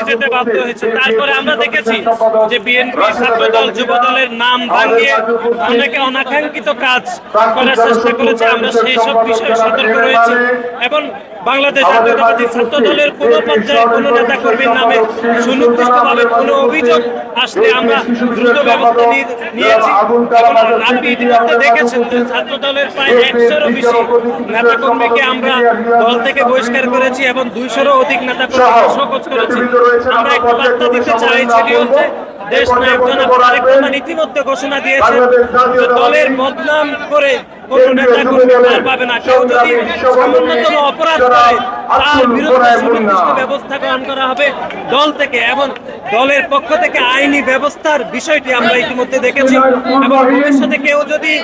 করতে বাধ্য হয়েছে। তারপরে আমরা দেখেছি যে বিএনপি যুব দলের নাম ভাঙিয়ে অনেকে অনাকাঙ্ক্ষিত কাজ করার চেষ্টা করেছে। আমরা সেই সব বিষয়ে সতর্ক রয়েছি। এবং বাংলাদেশ জাতীয়তাবাদী ছাত্র দলের পর্যায়ে নেতা কর্মীর নামে অভিযোগ আসলে আমরা দ্রুত ব্যবস্থা নিয়েছি। আপনি ইতিমধ্যে দেখেছেন যে ছাত্র দলের প্রায় একশোরও বেশি নেতা কর্মীকে আমরা দল থেকে বহিষ্কার করেছি এবং দুইশোরও অধিক নেতা কর্মী করেছি। আমরা একটা বার্তা দিতে চাই সেটি হচ্ছে দেশ নায়ক জনাব তারেক রহমান ইতিমধ্যে ঘোষণা দিয়েছে যে দলের বদনাম করে কোন নেতা কর্মী পার পাবে না। কেউ যদি সামান্যতম অপরাধ করে তার বিরুদ্ধে সুনির্দিষ্ট ব্যবস্থা গ্রহণ করা হবে দল থেকে এবং দলের পক্ষ থেকে আইনি ব্যবস্থার বিষয়টি আমরা ইতিমধ্যে দেখেছি। এবং ভবিষ্যতে কেউ যদি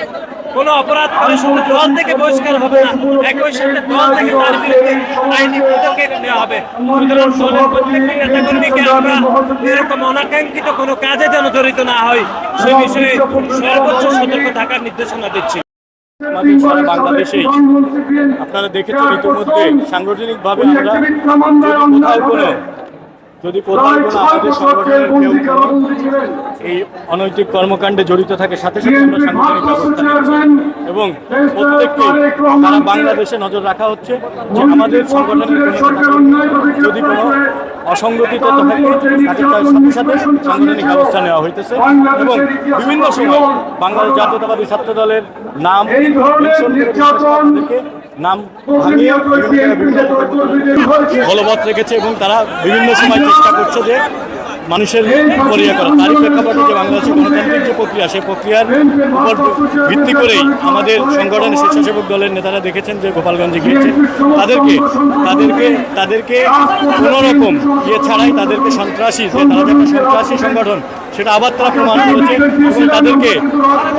কোনো অপরাধ শুধু দল থেকে বহিষ্কার হবে না। একই সাথে দল থেকে তার বিরুদ্ধে আইনি পদক্ষেপ নেওয়া হবে। সুতরাং দলের প্রত্যেকটি নেতাকর্মীকে আমরা এরকম অনাকাঙ্ক্ষিত কোনো কাজে যেন জড়িত না হয় সে বিষয়ে সর্বোচ্চ সতর্ক থাকার নির্দেশনা দিচ্ছি। আমাদের সারা বাংলাদেশেই আপনারা দেখেছেন ইতিমধ্যে সাংগঠনিকভাবে আমরা যদি কোথাও কোনো যদি এই অনৈতিক কর্মকাণ্ডে জড়িত থাকে সাথে সাথে এবং প্রত্যেককে বাংলাদেশে নজর রাখা হচ্ছে যে আমাদের সংগঠনের যদি কোনো অসংগঠিত থাকে সাথে সাংগঠনিক ব্যবস্থা নেওয়া হইতেছে। এবং বিভিন্ন সময় বাংলাদেশ জাতীয়তাবাদী ছাত্র দলের নাম নাম ভাঙিয়ে বলবৎ রেখেছে এবং তারা বিভিন্ন সময় চেষ্টা করছে যে মানুষের পরিয়া করা তারই প্রেক্ষাপটে যে বাংলাদেশের গণতান্ত্রিক যে প্রক্রিয়া সেই প্রক্রিয়ার উপর ভিত্তি করেই আমাদের সংগঠনের স্বেচ্ছাসেবক দলের নেতারা দেখেছেন যে গোপালগঞ্জে গিয়েছে। তাদেরকে তাদেরকে তাদেরকে কোনো রকম ইয়ে ছাড়াই তাদেরকে সন্ত্রাসী যে তারা যে সন্ত্রাসী সংগঠন সেটা আবার তারা প্রমাণ করেছে এবং তাদেরকে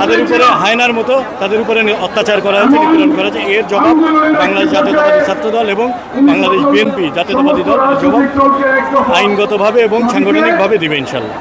তাদের উপরে হায়নার মতো তাদের উপরে অত্যাচার করা হয়েছে, নিপীড়ন করা হয়েছে। এর জবাব বাংলাদেশ জাতীয়তাবাদী ছাত্র দল এবং বাংলাদেশ বিএনপি জাতীয়তাবাদী দল জবাব আইনগতভাবে এবং সাংগঠনিকভাবে দেবে, ইনশাল্লাহ।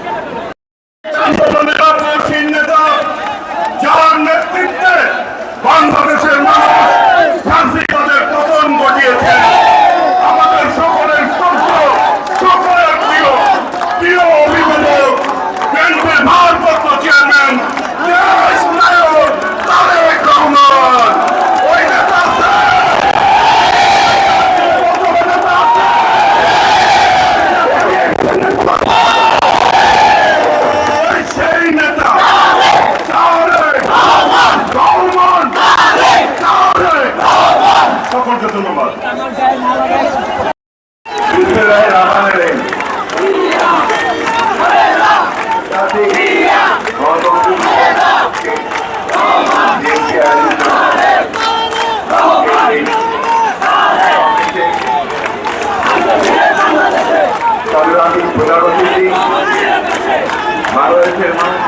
水吗